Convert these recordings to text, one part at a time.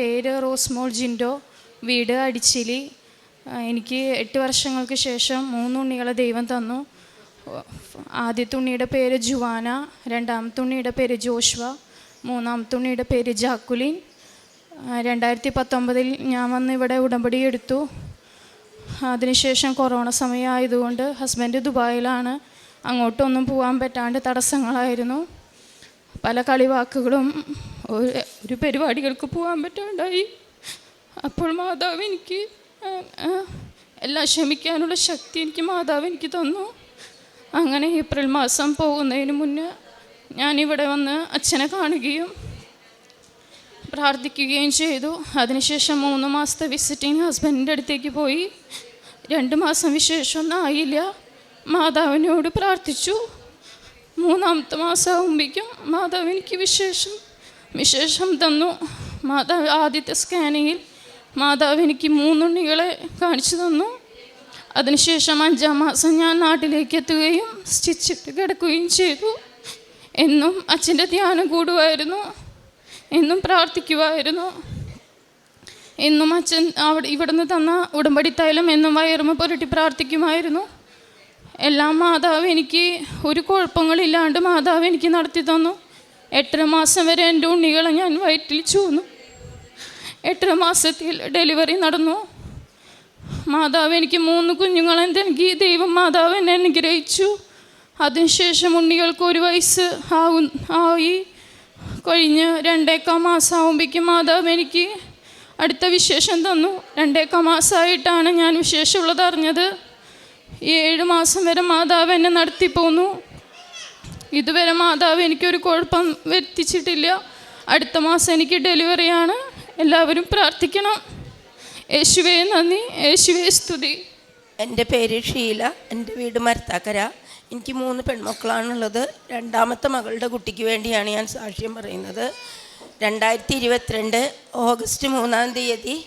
പേര് റോസ്മോൾ ജിൻഡോ. വീട് അടിച്ചിലി. എനിക്ക് എട്ട് വർഷങ്ങൾക്ക് ശേഷം മൂന്ന് ഉണ്ണികളെ ദൈവം തന്നു. ആദ്യത്തെ ഉണ്ണിയുടെ പേര് ജുവാന രണ്ടാമത്തെ ഉണ്ണിയുടെ പേര് ജോഷ്വ മൂന്നാമത്തെ ഉണ്ണിയുടെ പേര് ജാക്കുലിൻ. രണ്ടായിരത്തി പത്തൊമ്പതിൽ ഞാൻ വന്ന് ഇവിടെ ഉടമ്പടി എടുത്തു. അതിനുശേഷം കൊറോണ സമയമായതുകൊണ്ട് ഹസ്ബൻഡ് ദുബായിലാണ്. അങ്ങോട്ടൊന്നും പോകാൻ പറ്റാണ്ട് തടസ്സങ്ങളായിരുന്നു. പല കളിവാക്കുകളും ഒരു പരിപാടികൾക്ക് പോകാൻ പറ്റാണ്ടായി. അപ്പോൾ മാതാവ് എനിക്ക് എല്ലാം ക്ഷമിക്കാനുള്ള ശക്തി എനിക്ക് മാതാവ് എനിക്ക് തന്നു. അങ്ങനെ ഏപ്രിൽ മാസം പോകുന്നതിന് മുന്നേ ഞാനിവിടെ വന്ന് അച്ഛനെ കാണുകയും പ്രാർത്ഥിക്കുകയും ചെയ്തു. അതിനുശേഷം മൂന്ന് മാസത്തെ വിസിറ്റിംഗ് ഹസ്ബൻഡിന്റെ അടുത്തേക്ക് പോയി. രണ്ട് മാസം വിശേഷമൊന്നും ആയില്ല. മാതാവിനോട് പ്രാർത്ഥിച്ചു. മൂന്നാമത്തെ മാസമാകുമ്പോഴേക്കും മാതാവ് എനിക്ക് വിശേഷം വിശേഷം തന്നു. മാതാവ് ആദ്യത്തെ സ്കാനിങ്ങിൽ മാതാവ് എനിക്ക് മൂന്നുണ്ണികളെ കാണിച്ചു തന്നു. അതിനുശേഷം അഞ്ചാം മാസം ഞാൻ നാട്ടിലേക്ക് എത്തുകയും സ്റ്റിച്ചിട്ട് കിടക്കുകയും ചെയ്തു. എന്നും അച്ഛന്റെ ധ്യാനം കൂടുമായിരുന്നു. എന്നും പ്രാർത്ഥിക്കുമായിരുന്നു. എന്നും അച്ഛൻ അവിടെ ഇവിടുന്ന് തന്ന ഉടമ്പടി തൈലം എന്നും വയറുമ പുരട്ടി പ്രാർത്ഥിക്കുമായിരുന്നു. എല്ലാം മാതാവ് എനിക്ക് ഒരു കുഴപ്പങ്ങളില്ലാണ്ട് മാതാവ് എനിക്ക് നടത്തി തന്നു. എട്ടര മാസം വരെ എന്റെ ഉണ്ണികളെ ഞാൻ വയറ്റിൽ ചൂന്നു. എട്ടര മാസത്തിൽ ഡെലിവറി നടന്നു. മാതാവ് എനിക്ക് മൂന്ന് കുഞ്ഞുങ്ങളെ നൽകി ദൈവം മാതാവ് എന്നെ അനുഗ്രഹിച്ചു. അതിനുശേഷം ഉണ്ണികൾക്ക് ഒരു വയസ്സ് ആവും ആയി. കഴിഞ്ഞ് രണ്ടേക്കാ മാസം ആകുമ്പോഴേക്കും മാതാവ് എനിക്ക് അടുത്ത വിശേഷം തന്നു. രണ്ടേക്കാ മാസമായിട്ടാണ് ഞാൻ വിശേഷമുള്ളത് അറിഞ്ഞത്. ഈ ഏഴ് മാസം വരെ മാതാവ് എന്നെ നടത്തി പോന്നു ഇതുവരെ മാതാവ് എനിക്കൊരു കുഴപ്പം വരുത്തിച്ചിട്ടില്ല. അടുത്ത മാസം എനിക്ക് ഡെലിവറിയാണ് എല്ലാവരും പ്രാർത്ഥിക്കണം. യേശുവേ നന്ദി. യേശുവേ സ്തുതി. എന്റെ പേര് ഷീല. എന്റെ വീട് മരത്താക്കര. എനിക്ക് മൂന്ന് പെൺമക്കളാണുള്ളത്. രണ്ടാമത്തെ മകളുടെ കുട്ടിക്ക് വേണ്ടിയാണ് ഞാൻ സാക്ഷ്യം പറയുന്നത്. രണ്ടായിരത്തി ഇരുപത്തിരണ്ട് ഓഗസ്റ്റ് മൂന്നാം തീയതി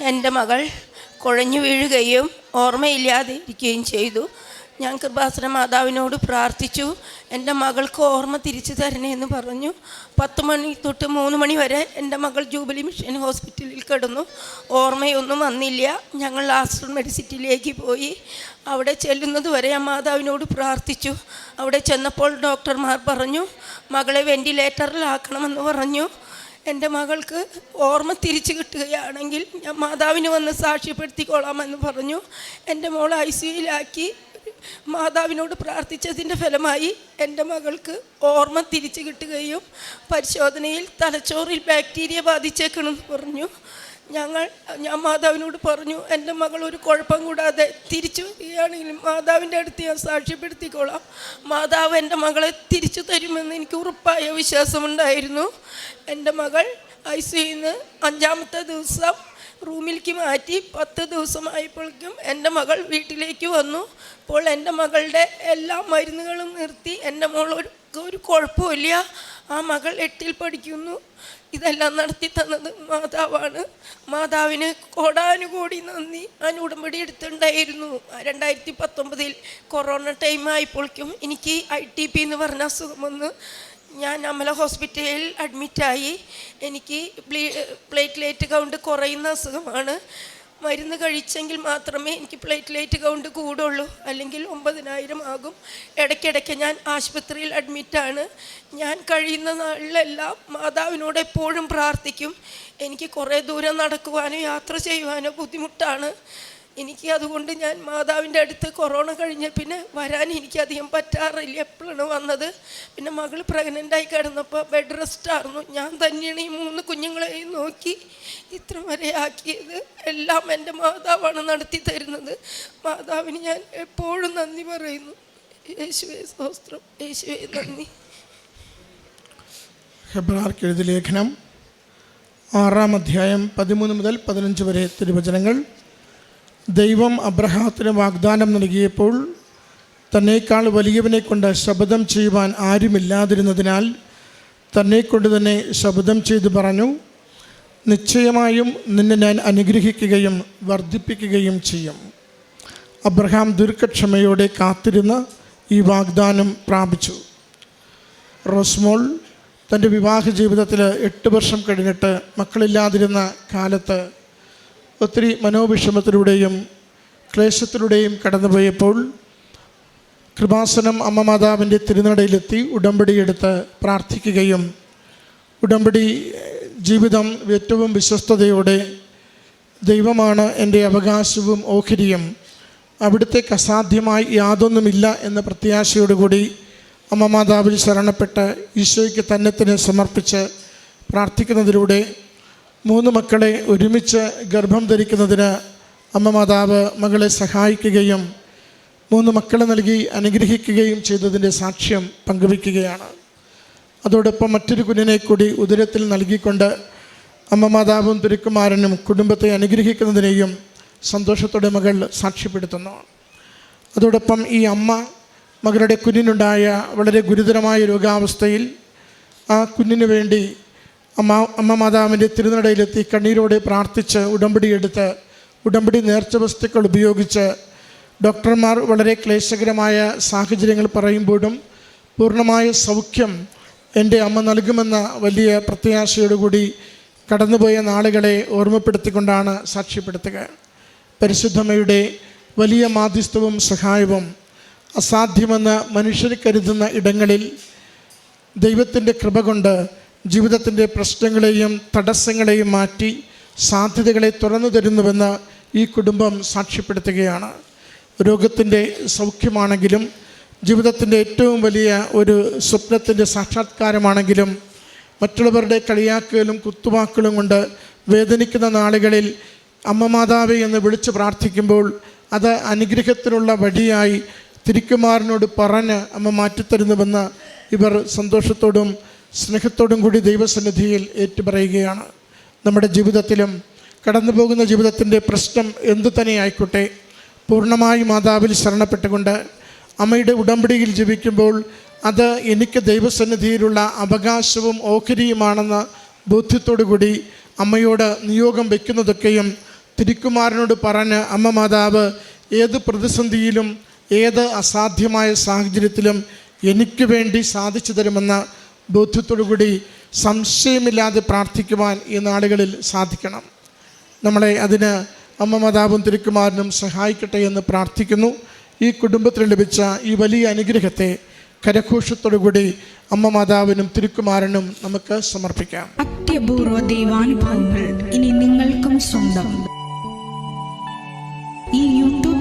എന്റെ മകൾ കുഴഞ്ഞു വീഴുകയും ഓർമ്മയില്ലാതെ ഇരിക്കുകയും ചെയ്തു. ഞാൻ കൃപാസന മാതാവിനോട് പ്രാർത്ഥിച്ചു. എന്റെ മകൾക്ക് ഓർമ്മ തിരിച്ചു തരണേ എന്ന് പറഞ്ഞു. പത്ത് മണി തൊട്ട് മൂന്ന് മണി വരെ എന്റെ മകൾ ജൂബിലി മിഷൻ ഹോസ്പിറ്റലിൽ കിടന്നു. ഓർമ്മയൊന്നും വന്നില്ല. ഞങ്ങൾ ലാസ്റ്റർ മെഡിസിറ്റിയിലേക്ക് പോയി. അവിടെ ചെല്ലുന്നത് വരെ ആ മാതാവിനോട് പ്രാർത്ഥിച്ചു. അവിടെ ചെന്നപ്പോൾ ഡോക്ടർമാർ പറഞ്ഞു മകളെ വെന്റിലേറ്ററിലാക്കണമെന്ന് പറഞ്ഞു. എന്റെ മകൾക്ക് ഓർമ്മ തിരിച്ചു കിട്ടുകയാണെങ്കിൽ ഞാൻ മാതാവിന് വന്ന് സാക്ഷ്യപ്പെടുത്തിക്കോളാമെന്ന് പറഞ്ഞു. എന്റെ മോൾ ഐ സിയിലാക്കി മാതാവിനോട് പ്രാർത്ഥിച്ചതിന്റെ ഫലമായി എന്റെ മകൾക്ക് ഓർമ്മ തിരിച്ചു കിട്ടുകയും പരിശോധനയിൽ തലച്ചോറിൽ ബാക്ടീരിയ ബാധിച്ചേക്കണമെന്ന് പറഞ്ഞു. ഞങ്ങൾ ഞാൻ മാതാവിനോട് പറഞ്ഞു എന്റെ മകൾ ഒരു കുഴപ്പം കൂടാതെ തിരിച്ചു വരികയാണെങ്കിലും മാതാവിന്റെ അടുത്ത് ഞാൻ സാക്ഷ്യപ്പെടുത്തിക്കോളാം. മാതാവ് എന്റെ മകളെ തിരിച്ചു തരുമെന്ന് എനിക്ക് ഉറപ്പായ വിശ്വാസമുണ്ടായിരുന്നു. എന്റെ മകൾ ഐ സിന്ന് അഞ്ചാമത്തെ ദിവസം റൂമിലേക്ക് മാറ്റി പത്ത് ദിവസമായപ്പോഴേക്കും എന്റെ മകൾ വീട്ടിലേക്ക് വന്നു. അപ്പോൾ എന്റെ മകളുടെ എല്ലാ മരുന്നുകളും നിർത്തി. എന്റെ മോൾ ഒരു ഒരു കുഴപ്പമില്ല ആ മകൾ എട്ടിൽ പഠിക്കുന്നു. ഇതെല്ലാം നടത്തി തന്നത് മാതാവാണ്. മാതാവിന് കോടാനുകോടി നന്ദി. ഞാൻ ഉടമ്പടി എടുത്തിട്ടുണ്ടായിരുന്നു. രണ്ടായിരത്തി പത്തൊമ്പതിൽ കൊറോണ ടൈം ആയപ്പോഴേക്കും എനിക്ക് ഐ ടി പി എന്ന് പറഞ്ഞ അസുഖം വന്ന് ഞാൻ അമല ഹോസ്പിറ്റലിൽ അഡ്മിറ്റായി എനിക്ക് പ്ലേറ്റ്ലേറ്റ് കൗണ്ട് കുറയുന്ന അസുഖമാണ്. മരുന്ന് കഴിച്ചെങ്കിൽ മാത്രമേ എനിക്ക് പ്ലേറ്റ്ലേറ്റ് കൗണ്ട് കൂടുള്ളൂ. അല്ലെങ്കിൽ ഒമ്പതിനായിരം ആകും. ഇടയ്ക്കിടയ്ക്ക് ഞാൻ ആശുപത്രിയിൽ അഡ്മിറ്റാണ് ഞാൻ കഴിയുന്ന നാളിലെല്ലാം മാതാവിനോട് എപ്പോഴും പ്രാർത്ഥിക്കും. എനിക്ക് കുറേ ദൂരം നടക്കുവാനോ യാത്ര ചെയ്യുവാനോ ബുദ്ധിമുട്ടാണ്. എനിക്ക് അതുകൊണ്ട് ഞാൻ മാതാവിന്റെ അടുത്ത് കൊറോണ കഴിഞ്ഞ പിന്നെ വരാൻ എനിക്കധികം പറ്റാറില്ല. എപ്പോഴാണ് വന്നത്? പിന്നെ മകൾ പ്രഗ്നന്റായി കിടന്നപ്പോൾ ബെഡ് റെസ്റ്റ് ആയിരുന്നു. ഞാൻ തന്നെയാണ് ഈ മൂന്ന് കുഞ്ഞുങ്ങളെയും നോക്കി ഇത്ര വരെ ആക്കിയത്. എല്ലാം എന്റെ മാതാവാണ് നടത്തി തരുന്നത്. മാതാവിന് ഞാൻ എപ്പോഴും നന്ദി പറയുന്നു. യേശുവേ സ്തോത്രം. യേശുവേ നന്ദി. ഹെബ്രാർക്കെഴുതി ലേഖനം ആറാം അധ്യായം പതിമൂന്ന് മുതൽ പതിനഞ്ച് വരെ തിരുവചനങ്ങൾ. ദൈവം അബ്രഹാത്തിന് വാഗ്ദാനം നൽകിയപ്പോൾ തന്നേക്കാൾ വലിയവനെ കൊണ്ട് ശബ്ദം ചെയ്യുവാൻ ആരുമില്ലാതിരുന്നതിനാൽ തന്നെക്കൊണ്ട് തന്നെ ശബ്ദം ചെയ്തു പറഞ്ഞു നിശ്ചയമായും നിന്നെ ഞാൻ അനുഗ്രഹിക്കുകയും വർദ്ധിപ്പിക്കുകയും ചെയ്യും. അബ്രഹാം ദീർഘക്ഷമയോടെ കാത്തിരുന്ന ഈ വാഗ്ദാനം പ്രാപിച്ചു. റോസ്മോൾ തന്റെ വിവാഹ ജീവിതത്തിൽ എട്ട് വർഷം കഴിഞ്ഞിട്ട് മക്കളില്ലാതിരുന്ന കാലത്ത് ഒത്തിരി മനോവിഷമത്തിലൂടെയും ക്ലേശത്തിലൂടെയും കടന്നുപോയപ്പോൾ കൃപാസനം അമ്മ മാതാവിന്റെ തിരുനടയിലെത്തി ഉടമ്പടിയെടുത്ത് പ്രാർത്ഥിക്കുകയും ഉടമ്പടി ജീവിതം ഏറ്റവും വിശ്വസ്തയോടെ ദൈവമാണ് എന്റെ അവകാശവും ഓഹരിയും അവിടുത്തേക്ക് അസാധ്യമായി യാതൊന്നുമില്ല എന്ന പ്രത്യാശയോടുകൂടി അമ്മ മാതാവിൽ ശരണപ്പെട്ട് ഈശോയ്ക്ക് തന്നെത്തിനെ സമർപ്പിച്ച് പ്രാർത്ഥിക്കുന്നതിലൂടെ മൂന്ന് മക്കളെ ഒരുമിച്ച് ഗർഭം ധരിക്കുന്നതിന് അമ്മ മാതാവ് മകളെ സഹായിക്കുകയും മൂന്ന് മക്കളെ നൽകി അനുഗ്രഹിക്കുകയും ചെയ്തതിന്റെ സാക്ഷ്യം പങ്കുവയ്ക്കുകയാണ്. അതോടൊപ്പം മറ്റൊരു കുഞ്ഞിനെ കൂടി ഉദരത്തിൽ നൽകിക്കൊണ്ട് അമ്മ മാതാവും തിരുക്കുമാരനും കുടുംബത്തെ അനുഗ്രഹിക്കുന്നതിനെയും സന്തോഷത്തോടെ മകൾ സാക്ഷ്യപ്പെടുത്തുന്നു. അതോടൊപ്പം ഈ അമ്മ മകളുടെ കുഞ്ഞിനുണ്ടായ വളരെ ഗുരുതരമായ രോഗാവസ്ഥയിൽ ആ കുഞ്ഞിനു വേണ്ടി അമ്മ അമ്മ മാതാവിന്റെ തിരുനടയിലെത്തി കണ്ണീരോടെ പ്രാർത്ഥിച്ച് ഉടമ്പടിയെടുത്ത് ഉടമ്പടി നേർച്ച വസ്തുക്കൾ ഉപയോഗിച്ച് ഡോക്ടർമാർ വളരെ ക്ലേശകരമായ സാഹചര്യങ്ങൾ പറയുമ്പോഴും പൂർണമായ സൗഖ്യം എന്റെ അമ്മ നൽകുമെന്ന വലിയ പ്രത്യാശയോടുകൂടി കടന്നുപോയ നാളുകളെ ഓർമ്മപ്പെടുത്തിക്കൊണ്ടാണ് സാക്ഷ്യപ്പെടുത്തുക. പരിശുദ്ധമ്മയുടെ വലിയ മാധ്യസ്ഥവും സഹായവും അസാധ്യമെന്ന് മനുഷ്യർ കരുതുന്ന ഇടങ്ങളിൽ ദൈവത്തിന്റെ കൃപ കൊണ്ട് ജീവിതത്തിന്റെ പ്രശ്നങ്ങളെയും തടസ്സങ്ങളെയും മാറ്റി സാധ്യതകളെ തുറന്നു തരുന്നുവെന്ന് ഈ കുടുംബം സാക്ഷ്യപ്പെടുത്തുകയാണ്. രോഗത്തിന്റെ സൗഖ്യമാണെങ്കിലും ജീവിതത്തിന്റെ ഏറ്റവും വലിയ ഒരു സ്വപ്നത്തിന്റെ സാക്ഷാത്കാരമാണെങ്കിലും മറ്റുള്ളവരുടെ കളിയാക്കലും കുത്തുവാക്കുകളും കൊണ്ട് വേദനിക്കുന്ന നാളുകളിൽ അമ്മ മാതാവേ എന്ന് വിളിച്ച് പ്രാർത്ഥിക്കുമ്പോൾ അത് അനുഗ്രഹത്തിനുള്ള വഴിയായി തിരിക്കുമാറിനോട് പറഞ്ഞ് അമ്മ മാറ്റിത്തരുന്നുവെന്ന് ഇവർ സന്തോഷത്തോടും സ്നേഹത്തോടും കൂടി ദൈവസന്നിധിയിൽ ഏറ്റുപറയുകയാണ്. നമ്മുടെ ജീവിതത്തിലും കടന്നു പോകുന്ന ജീവിതത്തിന്റെ പ്രശ്നം എന്തു തന്നെ ആയിക്കോട്ടെ പൂർണമായി മാതാവിൽ ശരണപ്പെട്ടുകൊണ്ട് അമ്മയുടെ ഉടമ്പടിയിൽ ജീവിക്കുമ്പോൾ അത് എനിക്ക് ദൈവസന്നിധിയിലുള്ള അവകാശവും ഓഹരിയുമാണെന്ന ബോധ്യത്തോടു കൂടി അമ്മയോട് നിയോഗം വയ്ക്കുന്നതൊക്കെയും തിരുക്കുമാരനോട് പറഞ്ഞ് അമ്മ മാതാവ് ഏത് പ്രതിസന്ധിയിലും ഏത് അസാധ്യമായ സാഹചര്യത്തിലും എനിക്ക് വേണ്ടി സാധിച്ചു തരുമെന്ന ബോധ്യത്തോടു കൂടി സംശയമില്ലാതെ പ്രാർത്ഥിക്കുവാൻ ഈ നാളുകളിൽ സാധിക്കണം. നമ്മളെ അതിന് അമ്മ മതാപും തിരുക്കുമാരനും സഹായിക്കട്ടെ എന്ന് പ്രാർത്ഥിക്കുന്നു. ഈ കുടുംബത്തിന് ലഭിച്ച ഈ വലിയ അനുഗ്രഹത്തെ കരഘോഷത്തോടുകൂടി അമ്മ മാതാവിനും തിരുക്കുമാരനും നമുക്ക് സമർപ്പിക്കാം. അത്യപൂർവ ദൈവാനുഭവങ്ങൾ ഇനി നിങ്ങൾക്കും സ്വന്തം. ഈ